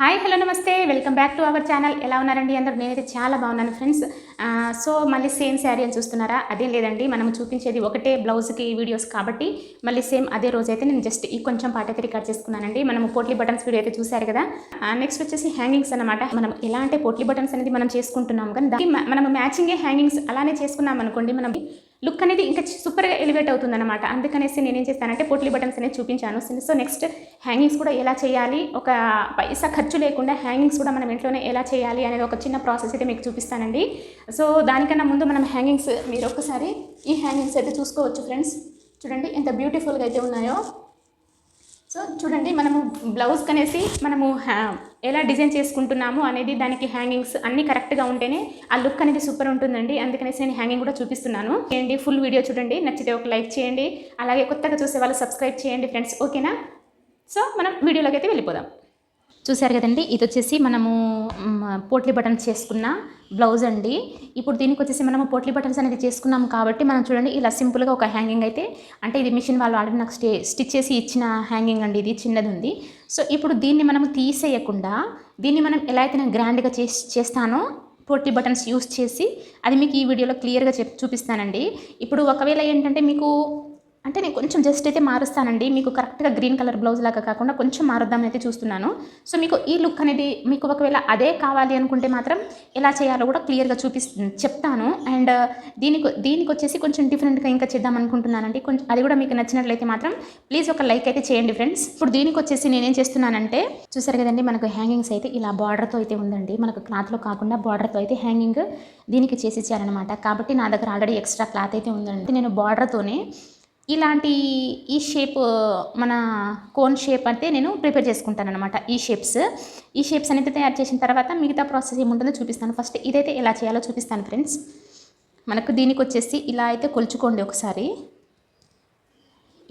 Hi hello నమస్తే. Welcome back to our channel. ఎలా ఉన్నారండి అందరూ? నేనైతే చాలా బాగున్నాను ఫ్రెండ్స్. సో మళ్ళీ సేమ్ శారీ అని చూస్తున్నారా? అదేం లేదండి. మనం చూపించేది ఒకటే బ్లౌజ్కి వీడియోస్ కాబట్టి మళ్ళీ సేమ్ అదే రోజు అయితే నేను జస్ట్ ఈ కొంచెం పాట అయితే రికార్డ్ చేసుకున్నానండి. మనం పోట్లీ బటన్స్ వీడియో అయితే చూశారు కదా? నెక్స్ట్ వచ్చేసి హ్యాంగింగ్స్ అనమాట మనం ఎలా అంటే పోట్లీ బటన్స్ అనేది మనం చేసుకుంటున్నాం కానీ దానికి మనం మ్యాచింగే హ్యాంగింగ్స్ అలానే చేసుకున్నాం అనుకోండి మనం లుక్ అనేది ఇంకా సూపర్గా ఎలివేట్ అవుతుంది అనమాట అందుకనేసి నేనేం చేస్తానంటే పొట్లీ బటన్స్ అనేది చూపించాను. సో నెక్స్ట్ హ్యాంగింగ్స్ కూడా ఎలా చేయాలి? ఒక పైసా ఖర్చు లేకుండా హ్యాంగింగ్స్ కూడా మనం ఇంట్లోనే ఎలా చేయాలి అనేది ఒక చిన్న ప్రాసెస్ అయితే మీకు చూపిస్తానండి. సో దానికన్నా ముందు మనం హ్యాంగింగ్స్ మీరు ఒక్కసారి ఈ హ్యాంగింగ్స్ అయితే చూసుకోవచ్చు ఫ్రెండ్స్ చూడండి ఎంత బ్యూటిఫుల్గా అయితే ఉన్నాయో. సో చూడండి మనము బ్లౌజ్ కనేసి మనము హ్యా- ఎలా డిజైన్ చేసుకుంటున్నాము అనేది దానికి హ్యాంగింగ్స్ అన్నీ కరెక్ట్గా ఉంటేనే ఆ లుక్ అనేది సూపర్ ఉంటుందండి. అందుకనేసి నేను హ్యాంగింగ్ కూడా చూపిస్తున్నాను. చేయండి ఫుల్ వీడియో చూడండి. నచ్చితే ఒక లైక్ చేయండి. అలాగే కొత్తగా చూసే వాళ్ళు సబ్స్క్రైబ్ చేయండి ఫ్రెండ్స్ ఓకేనా సో మనం వీడియోలోకి అయితే వెళ్ళిపోదాం. చూసారు కదండి. ఇది వచ్చేసి మనము పోట్లీ బటన్స్ చేసుకున్న బ్లౌజ్ అండి. ఇప్పుడు దీనికి వచ్చేసి మనము పోట్లీ బటన్స్ అనేది చేసుకున్నాం కాబట్టి మనం చూడండి ఇలా సింపుల్గా ఒక హ్యాంగింగ్ అయితే అంటే ఇది మిషన్ వాళ్ళు ఆల్రెడీ నాకు స్టే స్టిచ్ చేసి ఇచ్చిన హ్యాంగింగ్ అండి ఇది చిన్నది ఉంది. సో ఇప్పుడు దీన్ని మనం తీసేయకుండా దీన్ని మనం ఎలా అయితే నేను గ్రాండ్గా చేసి చేస్తానో పోట్లీ బటన్స్ యూస్ చేసి అది మీకు ఈ వీడియోలో క్లియర్గా చెప్ చూపిస్తానండి. ఇప్పుడు ఒకవేళ ఏంటంటే మీకు అంటే నేను కొంచెం జస్ట్ అయితే మారుస్తానండి. మీకు కరెక్ట్గా గ్రీన్ కలర్ బ్లౌజ్ లాగా కాకుండా కొంచెం మారుద్దామని అయితే చూస్తున్నాను. సో మీకు ఈ లుక్ అనేది మీకు ఒకవేళ అదే కావాలి అనుకుంటే మాత్రం ఎలా చేయాలో కూడా క్లియర్గా చూపి చెప్తాను. అండ్ దీనికి దీనికి వచ్చేసి కొంచెం డిఫరెంట్గా ఇంకా చేద్దాం అనుకుంటున్నానండి. కొంచెం అది కూడా మీకు నచ్చినట్లయితే మాత్రం ప్లీజ్ ఒక లైక్ అయితే చేయండి ఫ్రెండ్స్ ఇప్పుడు దీనికి వచ్చేసి నేనేం చేస్తున్నానంటే చూసారు కదండి మనకు హ్యాంగింగ్స్ అయితే ఇలా బార్డర్తో అయితే ఉందండి. మనకు క్లాత్లో కాకుండా బార్డర్తో అయితే హ్యాంగింగ్ దీనికి చేసి ఇచ్చారనమాట కాబట్టి నా దగ్గర ఆల్రెడీ ఎక్స్ట్రా క్లాత్ అయితే ఉందండి. నేను బార్డర్తోనే ఇలాంటి ఈ షేప్ మన కోన్ షేప్ అయితే నేను ప్రిపేర్ చేసుకుంటాను అనమాట ఈ షేప్స్ ఈ షేప్స్ అనేది తయారు చేసిన తర్వాత మిగతా ప్రాసెస్ ఏముంటుందో చూపిస్తాను. ఫస్ట్ ఇదైతే ఎలా చేయాలో చూపిస్తాను ఫ్రెండ్స్ మనకు దీనికి వచ్చేసి ఇలా అయితే కొలుచుకోండి ఒకసారి.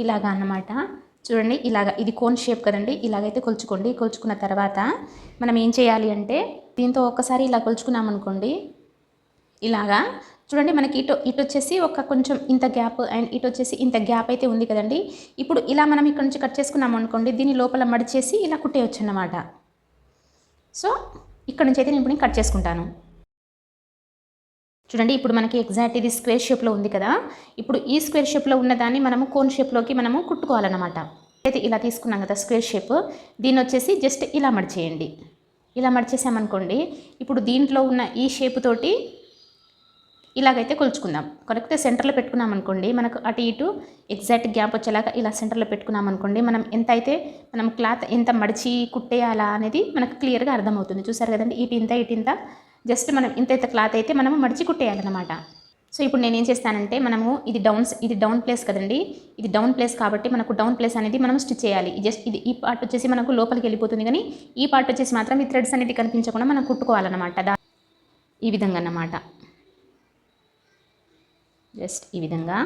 ఇలాగా అన్నమాట. చూడండి ఇలాగ ఇది కోన్ షేప్ కదండి. ఇలాగైతే కొలుచుకోండి. కొలుచుకున్న తర్వాత మనం ఏం చేయాలి అంటే దీంతో ఒక్కసారి ఇలా కొలుచుకున్నాం అనుకోండి ఇలాగా చూడండి మనకి ఇటు ఇటు వచ్చేసి ఒక కొంచెం ఇంత గ్యాప్ అండ్ ఇటు వచ్చేసి ఇంత గ్యాప్ అయితే ఉంది కదండి. ఇప్పుడు ఇలా మనం ఇక్కడ నుంచి కట్ చేసుకున్నాం అనుకోండి దీని లోపల మడిచేసి ఇలా కుట్టేయచ్చు అన్నమాట సో ఇక్కడ నుంచి అయితే నేను ఇప్పుడు కట్ చేసుకుంటాను. చూడండి ఇప్పుడు మనకి ఎగ్జాక్ట్ ఇది స్క్వేర్ షేప్లో ఉంది కదా. ఇప్పుడు ఈ స్క్వేర్ షేప్లో ఉన్నదాన్ని మనము కోన్ షేప్లోకి మనము కుట్టుకోవాలన్నమాట. అయితే ఇలా తీసుకున్నాం కదా స్క్వేర్ షేప్ దీన్ని వచ్చేసి జస్ట్ ఇలా మడిచేయండి ఇలా మడిచేసామనుకోండి ఇప్పుడు దీంట్లో ఉన్న ఈ షేప్ తోటి ఇలాగైతే కొలుచుకుందాం. కరెక్ట్ సెంటర్లో పెట్టుకున్నాం అనుకోండి మనకు అటు ఇటు ఎగ్జాక్ట్ గ్యాప్ వచ్చేలాగా ఇలా సెంటర్లో పెట్టుకున్నాం అనుకోండి మనం ఎంత అయితే మనం క్లాత్ ఎంత మడిచి కుట్టేయాలా అనేది మనకు క్లియర్గా అర్థమవుతుంది. చూసారు కదండి ఇటు ఇంత ఇటు ఇంత జస్ట్ మనం ఇంత ఇంత క్లాత్ అయితే మనము మడిచి కుట్టేయాలన్నమాట. సో ఇప్పుడు నేను ఏం చేస్తానంటే మనము ఇది డౌన్ ఇది డౌన్ ప్లేస్ కదండి ఇది డౌన్ ప్లేస్ కాబట్టి మనకు డౌన్ ప్లేస్ అనేది మనం స్టిచ్ చేయాలి. జస్ట్ ఇది ఈ పార్ట్ వచ్చేసి మనకు లోపలికి వెళ్ళిపోతుంది కానీ ఈ పార్ట్ వచ్చేసి మాత్రం ఈ థ్రెడ్స్ అనేది కనిపించకుండా మనం కుట్టుకోవాలన్నమాట. ఈ విధంగా అన్నమాట. జస్ట్ ఈ విధంగా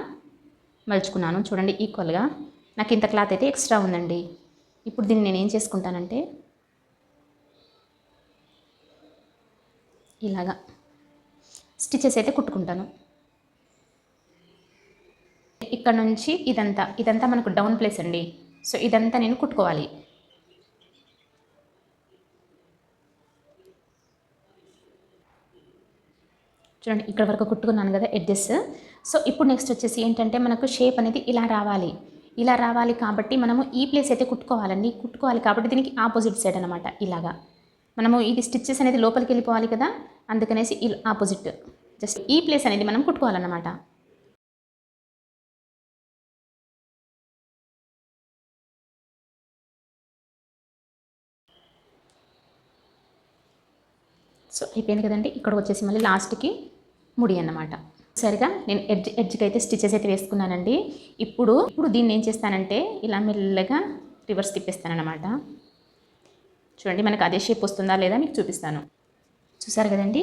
మలుచుకున్నాను. చూడండి ఈక్వల్గా నాకు ఇంత క్లాత్ అయితే ఎక్స్ట్రా ఉందండి. ఇప్పుడు దీన్ని నేను ఏం చేసుకుంటానంటే ఇలాగా స్టిచెస్ అయితే కుట్టుకుంటాను. ఇక్కడ నుంచి ఇదంతా ఇదంతా మనకు డౌన్ ప్లేస్ అండి. సో ఇదంతా నేను కుట్టుకోవాలి. చూడండి ఇక్కడ వరకు కుట్టుకున్నాను కదా ఎడ్జెస్ సో ఇప్పుడు నెక్స్ట్ వచ్చేసి ఏంటంటే మనకు షేప్ అనేది ఇలా రావాలి. ఇలా రావాలి కాబట్టి మనము ఈ ప్లేస్ అయితే కుట్టుకోవాలండి. కుట్టుకోవాలి కాబట్టి దీనికి ఆపోజిట్ సైడ్ అనమాట ఇలాగా. మనము ఇది స్టిచ్చెస్ అనేది లోపలికి వెళ్ళిపోవాలి కదా? అందుకనేసి ఇలా ఆపోజిట్ జస్ట్ ఈ ప్లేస్ అనేది మనం కుట్టుకోవాలన్నమాట. సో అయిపోయింది కదండి. ఇక్కడ వచ్చేసి మళ్ళీ లాస్ట్కి ముడి అన్నమాట. సరిగా నేను ఎడ్జ్ ఎడ్జ్కి అయితే స్టిచెస్ అయితే వేసుకున్నానండి. ఇప్పుడు ఇప్పుడు దీన్ని ఏం చేస్తానంటే ఇలా మెల్లగా రివర్స్ తిప్పేస్తానన్నమాట. చూడండి మనకు అదే షేప్ వస్తుందా లేదా మీకు చూపిస్తాను. చూసారు కదండి?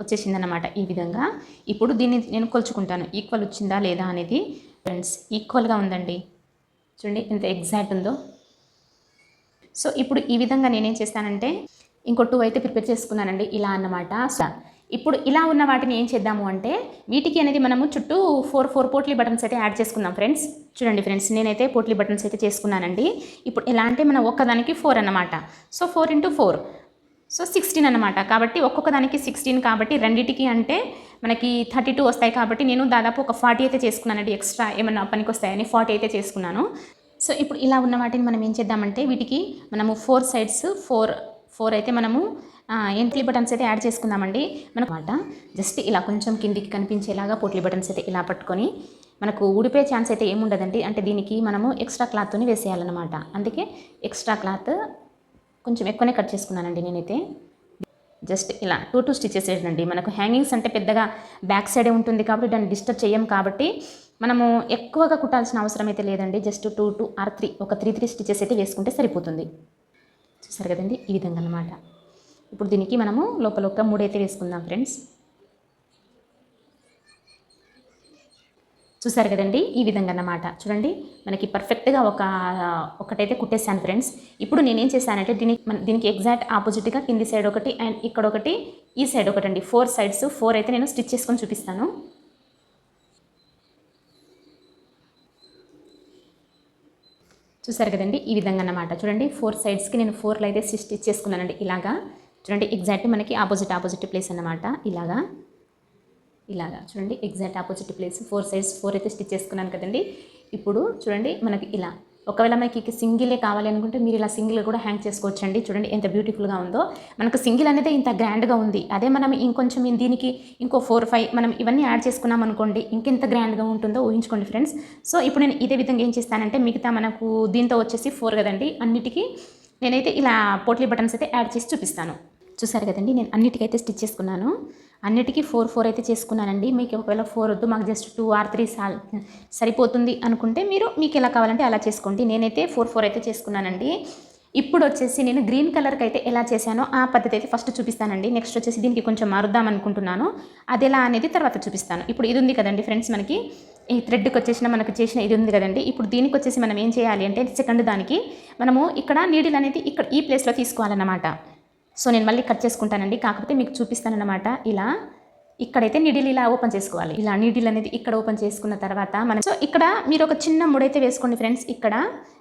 వచ్చేసిందన్నమాట ఈ విధంగా. ఇప్పుడు దీన్ని నేను కొలుచుకుంటాను. ఈక్వల్ వచ్చిందా లేదా అనేది ఫ్రెండ్స్ ఈక్వల్గా ఉందండి. చూడండి ఎంత ఎగ్జాక్ట్ ఉందో. సో ఇప్పుడు ఈ విధంగా నేనేం చేస్తానంటే ఇంకో టూ అయితే ప్రిపేర్ చేసుకున్నానండి. ఇలా అన్నమాట. ఇప్పుడు ఇలా ఉన్న వాటిని ఏం చేద్దాము అంటే వీటికి అనేది మనము చుట్టూ ఫోర్ ఫోర్ పోట్లీ బటన్స్ అయితే యాడ్ చేసుకుందాం ఫ్రెండ్స్ చూడండి ఫ్రెండ్స్ నేనైతే పోట్లీ బటన్స్ అయితే చేసుకున్నానండి. ఇప్పుడు ఎలా అంటే మనం ఒక్కదానికి ఫోర్ అన్నమాట. So four into four so sixteen అనమాట కాబట్టి ఒక్కొక్క దానికి సిక్స్టీన్ కాబట్టి రెండింటికి అంటే మనకి థర్టీ టూ వస్తాయి కాబట్టి నేను దాదాపు ఒక ఫార్టీ అయితే చేసుకున్నానండి. ఎక్స్ట్రా ఏమన్నా పనికి వస్తాయని ఫార్టీ అయితే చేసుకున్నాను. సో ఇప్పుడు ఇలా ఉన్న వాటిని మనం ఏం చేద్దామంటే వీటికి మనము ఫోర్ సైడ్స్ ఫోర్ ఫోర్ అయితే మనము ఎంట్లీ బటన్స్ అయితే యాడ్ చేసుకుందామండి. మనమాట జస్ట్ ఇలా కొంచెం కిందికి కనిపించేలాగా పోట్లీ బటన్స్ అయితే ఇలా పట్టుకొని మనకు ఊడిపోయే ఛాన్స్ అయితే ఏముండదండి. అంటే దీనికి మనము ఎక్స్ట్రా క్లాత్తోని వేసేయాలన్నమాట. అందుకే ఎక్స్ట్రా క్లాత్ కొంచెం ఎక్కువనే కట్ చేసుకున్నానండి నేనైతే. జస్ట్ ఇలా టూ టూ స్టిచెస్ వేయండి మనకు హ్యాంగింగ్స్ అంటే పెద్దగా బ్యాక్ సైడే ఉంటుంది కాబట్టి దాన్ని డిస్టర్బ్ చేయం కాబట్టి మనము ఎక్కువగా కుట్టాల్సిన అవసరం అయితే లేదండి. Just two two or three ఒక త్రీ త్రీ స్టిచెస్ అయితే వేసుకుంటే సరిపోతుంది. చూసారు కదండి? ఈ విధంగా అన్నమాట. ఇప్పుడు దీనికి మనము లోపల ఒక మూడైతే వేసుకుందాం ఫ్రెండ్స్. చూసారు కదండి? ఈ విధంగా అన్నమాట. చూడండి మనకి పర్ఫెక్ట్గా ఒక ఒకటైతే కుట్టేశాను ఫ్రెండ్స్. ఇప్పుడు నేనేం చేశానంటే దీనికి మన- దీనికి ఎగ్జాక్ట్ ఆపోజిట్గా కింది సైడ్ ఒకటి అండ్ ఇక్కడ ఒకటి ఈ సైడ్ ఒకటి అండి. ఫోర్ సైడ్స్ ఫోర్ అయితే నేను స్టిచ్ చేసుకొని చూపిస్తాను. చూసారు కదండి? ఈ విధంగా అన్నమాట. చూడండి ఫోర్ సైడ్స్కి నేను ఫోర్లో అయితే స్టిచ్ చేసుకున్నానండి ఇలాగా. చూడండి ఎగ్జాక్ట్ మనకి ఆపోజిట్ ఆపోజిట్ ప్లేస్ అనమాట ఇలాగా. ఇలాగా. చూడండి exact opposite place four size four అయితే స్టిచ్ చేసుకున్నాను కదండి. ఇప్పుడు చూడండి మనకి ఇలా. ఒకవేళ మనకి సింగిలే కావాలి అనుకుంటే మీరు ఇలా సింగిల్ కూడా హ్యాంగ్ చేసుకోవచ్చు అండి చూడండి ఎంత బ్యూటిఫుల్గా ఉందో. మనకు సింగిల్ అనేది ఇంత గ్రాండ్గా ఉంది. అదే మనం ఇంకొంచెం దీనికి ఇంకో ఫోర్ ఫైవ్ మనం ఇవన్నీ యాడ్ చేసుకున్నాం అనుకోండి ఇంకెంత గ్రాండ్గా ఉంటుందో ఊహించుకోండి ఫ్రెండ్స్ సో ఇప్పుడు నేను ఇదే విధంగా ఏం చేస్తానంటే మిగతా మనకు దీంతో వచ్చేసి ఫోర్ కదండి. అన్నిటికీ నేనైతే ఇలా పోట్లీ బటన్స్ అయితే యాడ్ చేసి చూపిస్తాను. చూసారు కదండి నేను అన్నిటికైతే స్టిచ్ చేసుకున్నాను. అన్నిటికీ ఫోర్ ఫోర్ అయితే చేసుకున్నానండి. మీకు ఒకవేళ ఫోర్ వద్దు మాకు జస్ట్ టూ ఆర్ త్రీ సాల్ సరిపోతుంది అనుకుంటే మీరు మీకు ఎలా కావాలంటే అలా చేసుకోండి. నేనైతే ఫోర్ ఫోర్ అయితే చేసుకున్నానండి. ఇప్పుడు వచ్చేసి నేను గ్రీన్ కలర్కి అయితే ఎలా చేశానో ఆ పద్ధతి అయితే ఫస్ట్ చూపిస్తానండి. నెక్స్ట్ వచ్చేసి దీనికి కొంచెం మారుద్దాం అనుకుంటున్నాను. అది ఎలా అనేది తర్వాత చూపిస్తాను. ఇప్పుడు ఇది ఉంది కదండి ఫ్రెండ్స్ మనకి ఈ థ్రెడ్కి వచ్చేసిన మనకు చేసిన ఇది ఉంది కదండి. ఇప్పుడు దీనికి వచ్చేసి మనం ఏం చేయాలి అంటే సెకండ్ దానికి మనము ఇక్కడ నీడిల్ అనేది ఇక్కడ ఈ ప్లేస్లో తీసుకోవాలన్నమాట. సో నేను మళ్ళీ కట్ చేసుకుంటానండి. కాకపోతే మీకు చూపిస్తానన్నమాట. ఇలా ఇక్కడైతే నిడిల్ ఇలా ఓపెన్ చేసుకోవాలి. ఇలా నీడిల్ అనేది ఇక్కడ ఓపెన్ చేసుకున్న తర్వాత మనం సో ఇక్కడ మీరు ఒక చిన్న ముడైతే వేసుకోండి ఫ్రెండ్స్. ఇక్కడ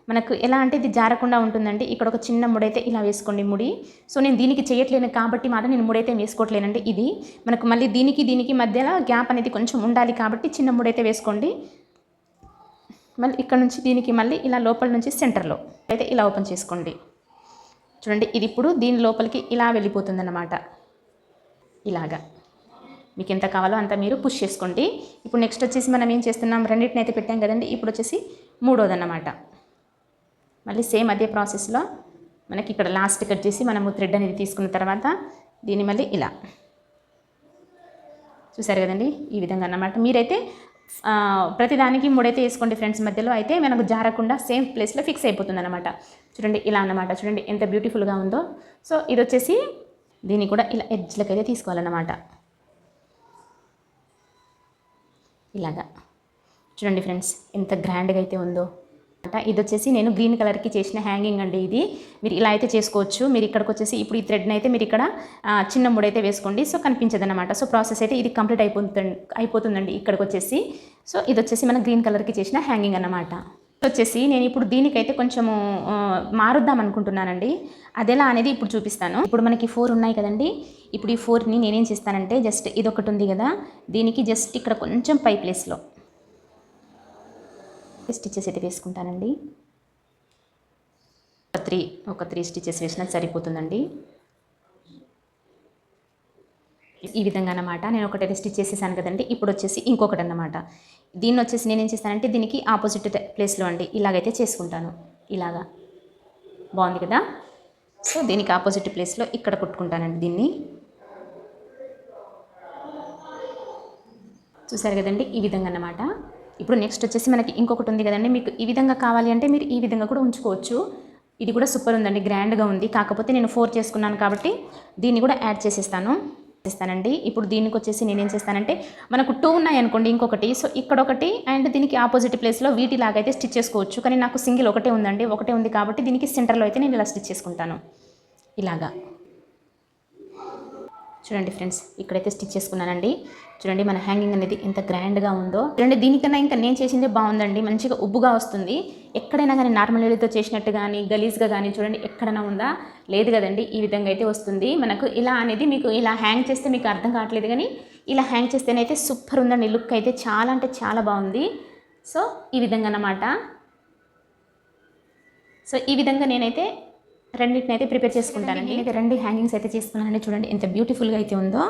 మనకు ఎలా అంటే ఇది జారకుండా ఉంటుందండి. ఇక్కడ ఒక చిన్న ముడైతే ఇలా వేసుకోండి ముడి. సో నేను దీనికి చేయట్లేను కాబట్టి మాత్రం నేను ముడైతే వేసుకోవట్లేనండి. ఇది మనకు మళ్ళీ దీనికి దీనికి మధ్యలో గ్యాప్ అనేది కొంచెం ఉండాలి కాబట్టి చిన్న ముడైతే వేసుకోండి. మళ్ళీ ఇక్కడ నుంచి దీనికి మళ్ళీ ఇలా లోపల నుంచి సెంటర్లో అయితే ఇలా ఓపెన్ చేసుకోండి. చూడండి ఇది ఇప్పుడు దీని లోపలికి ఇలా వెళ్ళిపోతుందన్నమాట. ఇలాగా. మీకు ఎంత కావాలో అంత మీరు పుష్ చేసుకోండి. ఇప్పుడు నెక్స్ట్ వచ్చేసి మనం ఏం చేస్తున్నాం? రెండింటిని అయితే పెట్టాం కదండి. ఇప్పుడు వచ్చేసి మూడోదన్నమాట. మళ్ళీ సేమ్ అదే ప్రాసెస్లో మనకి ఇక్కడ లాస్ట్ కట్ చేసి మనము థ్రెడ్ అనేది తీసుకున్న తర్వాత దీన్ని మళ్ళీ ఇలా. చూసారు కదండి? ఈ విధంగా అన్నమాట. మీరైతే ప్రతిదానికి మూడైతే వేసుకోండి ఫ్రెండ్స్ మధ్యలో. అయితే మనకు జారకుండా సేమ్ ప్లేస్లో ఫిక్స్ అయిపోతుంది అనమాట చూడండి ఇలా అన్నమాట. చూడండి ఎంత బ్యూటిఫుల్గా ఉందో. సో ఇది వచ్చేసి దీన్ని కూడా ఇలా ఎడ్జ్లకి అయితే తీసుకోవాలన్నమాట. ఇలాగా. చూడండి ఫ్రెండ్స్ ఎంత గ్రాండ్గా అయితే ఉందో. ఇది వచ్చేసి నేను గ్రీన్ కలర్కి చేసిన హ్యాంగింగ్ అండి ఇది. మీరు ఇలా అయితే చేసుకోవచ్చు. మీరు ఇక్కడికి వచ్చేసి ఇప్పుడు ఈ థ్రెడ్ని అయితే మీరు ఇక్కడ చిన్న ముడైతే వేసుకోండి. సో కనిపించదు అనమాట సో ప్రాసెస్ అయితే ఇది కంప్లీట్ అయిపోతుంది అయిపోతుందండి ఇక్కడికి వచ్చేసి సో ఇది వచ్చేసి మన గ్రీన్ కలర్కి చేసిన హ్యాంగింగ్ అన్నమాట. వచ్చేసి నేను ఇప్పుడు దీనికైతే కొంచెము మారుద్దాం అనుకుంటున్నానండి. అదెలా అనేది ఇప్పుడు చూపిస్తాను. ఇప్పుడు మనకి ఫోర్ ఉన్నాయి కదండి. ఇప్పుడు ఈ ఫోర్ని నేనేం చేస్తానంటే జస్ట్ ఇది ఒకటి ఉంది కదా. దీనికి జస్ట్ ఇక్కడ కొంచెం పై ప్లేస్లో. స్టిచ్చెస్ అయితే వేసుకుంటానండి. ఒక త్రీ ఒక త్రీ స్టిచ్చెస్ వేసినా సరిపోతుందండి. ఈ విధంగా అన్నమాట. నేను ఒకటైతే స్టిచ్ చేసేసాను కదండి. ఇప్పుడు వచ్చేసి ఇంకొకటి అన్నమాట. దీన్ని వచ్చేసి నేను ఏం చేస్తానంటే దీనికి ఆపోజిట్ ప్లేస్లో అండి. ఇలాగైతే చేసుకుంటాను. ఇలాగా. బాగుంది కదా? సో దీనికి ఆపోజిట్ ప్లేస్లో ఇక్కడ కుట్టుకుంటానండి దీన్ని. చూసారు కదండి? ఈ విధంగా అన్నమాట. ఇప్పుడు నెక్స్ట్ వచ్చేసి మనకి ఇంకొకటి ఉంది కదండి. మీకు ఈ విధంగా కావాలి అంటే మీరు ఈ విధంగా కూడా ఉంచుకోవచ్చు. ఇది కూడా సూపర్ ఉందండి గ్రాండ్గా ఉంది. కాకపోతే నేను ఫోర్ చేసుకున్నాను కాబట్టి దీన్ని కూడా యాడ్ చేసేస్తాను. చేస్తానండి. ఇప్పుడు దీనికి వచ్చేసి నేనేం చేస్తానంటే మనకు టూ ఉన్నాయి అనుకోండి ఇంకొకటి. సో ఇక్కడ ఒకటి అండ్ దీనికి ఆపోజిట్ ప్లేస్లో వీటిలాగా అయితే స్టిచ్ చేసుకోవచ్చు. కానీ నాకు సింగిల్ ఒకటే ఉందండి. ఒకటే ఉంది కాబట్టి దీనికి సెంటర్లో అయితే నేను ఇలా స్టిచ్ చేసుకుంటాను. ఇలాగా. చూడండి ఫ్రెండ్స్ ఇక్కడైతే స్టిచ్ చేసుకున్నానండి. చూడండి మన హ్యాంగింగ్ అనేది ఎంత గ్రాండ్గా ఉందో. చూడండి దీనికన్నా ఇంకా నేను చేసిందే బాగుందండి. మంచిగా ఉబ్బుగా వస్తుంది. ఎక్కడైనా కానీ నార్మల్ వేడితో చేసినట్టు కానీ గలీజ్గా కానీ చూడండి ఎక్కడైనా ఉందా? లేదు కదండి. ఈ విధంగా అయితే వస్తుంది. మనకు ఇలా అనేది మీకు ఇలా హ్యాంగ్ చేస్తే మీకు అర్థం కావట్లేదు కానీ ఇలా హ్యాంగ్ చేస్తేనైతే సూపర్ ఉందండి. లుక్ అయితే చాలా అంటే చాలా బాగుంది. సో ఈ విధంగా అన్నమాట. సో ఈ విధంగా నేనైతే రెండింటిని అయితే ప్రిపేర్ చేసుకుంటానండి. నేనైతే రెండు హ్యాంగింగ్స్ అయితే చేసుకున్నానండి. చూడండి ఎంత బ్యూటిఫుల్గా అయితే ఉందో.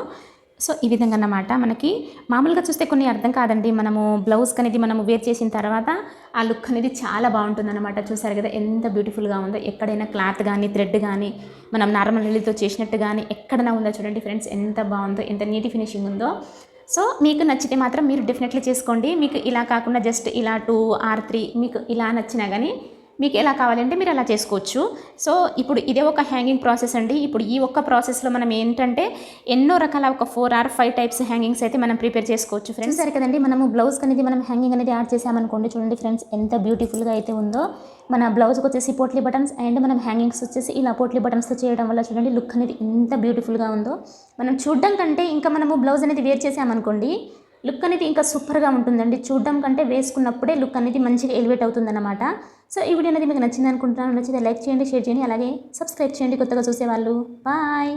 సో ఈ విధంగా అన్నమాట. మనకి మామూలుగా చూస్తే కొన్ని అర్థం కాదండి. మనము బ్లౌజ్ అనేది మనము వేర్ చేసిన తర్వాత ఆ లుక్ అనేది చాలా బాగుంటుంది అనమాట చూసారు కదా ఎంత బ్యూటిఫుల్గా ఉందో. ఎక్కడైనా క్లాత్ కానీ థ్రెడ్ కానీ మనం నార్మల్ రెల్లితో చేసినట్టు కానీ ఎక్కడైనా ఉందో చూడండి ఫ్రెండ్స్ ఎంత బాగుందో ఎంత నీటి ఫినిషింగ్ ఉందో. సో మీకు నచ్చితే మాత్రం మీరు డెఫినెట్లీ చేసుకోండి. మీకు ఇలా కాకుండా జస్ట్ ఇలా టూ ఆర్ త్రీ మీకు ఇలా నచ్చినా కానీ మీకు ఎలా కావాలంటే మీరు అలా చేసుకోవచ్చు. సో ఇప్పుడు ఇదే ఒక హ్యాంగింగ్ ప్రాసెస్ అండి. ఇప్పుడు ఈ ఒక్క ప్రాసెస్లో మనం ఏంటంటే ఎన్నో రకాల ఒక four or five types hangings అయితే మనం ప్రిపేర్ చేసుకోవచ్చు ఫ్రెండ్స్ సరే కదండి మనం బ్లౌజ్ అనేది మనం హ్యాంగింగ్ అనేది యాడ్ చేసామనుకోండి చూడండి ఫ్రెండ్స్ ఎంత బ్యూటిఫుల్గా అయితే ఉందో. మన బ్లౌజ్కి వచ్చేసి పోట్లీ బటన్స్ అండ్ మనం హ్యాంగింగ్స్ వచ్చేసి ఇలా పోట్లీ బటన్స్తో చేయడం వల్ల చూడండి లుక్ అనేది ఎంత బ్యూటిఫుల్గా ఉందో. మనం చూడడం కంటే ఇంకా మనము బ్లౌజ్ అనేది వేర్ చేసామనుకోండి లుక్ అనేది ఇంకా సూపర్గా ఉంటుందండి. చూడడం కంటే వేసుకున్నప్పుడే లుక్ అనేది మంచిగా ఎలివేట్ అవుతుందన్నమాట. సో ఈ వీడియో అనేది మీకు నచ్చింది అనుకుంటున్నాను. నచ్చితే లైక్ చేయండి షేర్ చేయండి అలాగే సబ్స్క్రైబ్ చేయండి కొత్తగా చూసేవాళ్ళు. బాయ్!